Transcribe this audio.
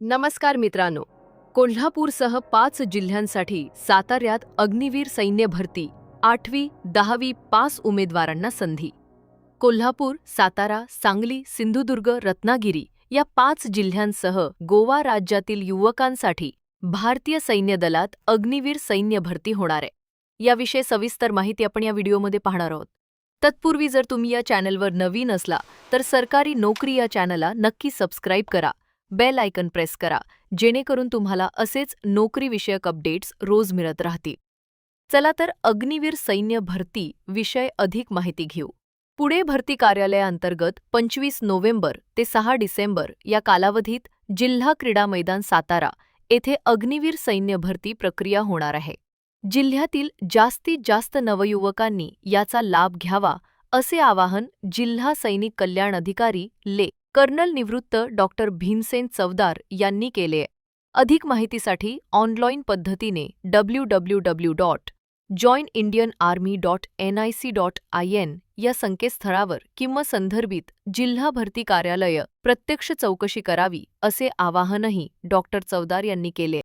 नमस्कार मित्रांनो. कोल्हापूरसह पाच जिल्ह्यांसाठी साताऱ्यात अग्निवीर सैन्य भरती आठवी दहावी पास उमेदवारांना संधी. कोल्हापूर सातारा सांगली सिंधुदुर्ग रत्नागिरी या पाच जिल्ह्यांसह गोवा राज्यातील युवकांसाठी भारतीय सैन्य दलात अग्निवीर सैन्य भरती होणार आहे. याविषयी सविस्तर माहिती आपण या व्हिडिओमध्ये पाहणार आहोत. तत्पूर्वी जर तुम्ही या चॅनलवर नवीन असला तर सरकारी नोकरी या चॅनलला नक्की सबस्क्राईब करा. बेल आयकन प्रेस करा जेणेकरून तुम्हाला असेच नोकरीविषयक अपडेट्स रोज मिळत राहतील. चला तर अग्निवीर सैन्य भरती विषय अधिक माहिती घेऊ. पुणे भरती कार्यालयाअंतर्गत पंचवीस नोव्हेंबर ते सहा डिसेंबर या कालावधीत जिल्हा क्रीडा मैदान सातारा येथे अग्निवीर सैन्य भरती प्रक्रिया होणार आहे. जिल्ह्यातील जास्तीत जास्त नवयुवकांनी याचा लाभ घ्यावा असे आवाहन जिल्हा सैनिक कल्याण अधिकारी ले. कर्नल निवृत्त डॉक्टर भीमसेन चवदार यांनी केले. अधिक माहितीसाठी ऑनलाईन पद्धतीने W W W dot join Indian army dot N I C dot I N या संकेतस्थळावर किंवा संदर्भित जिल्हा भरती कार्यालय प्रत्यक्ष चौकशी करावी असे आवाहनही डॉक्टर चवदार यांनी केले.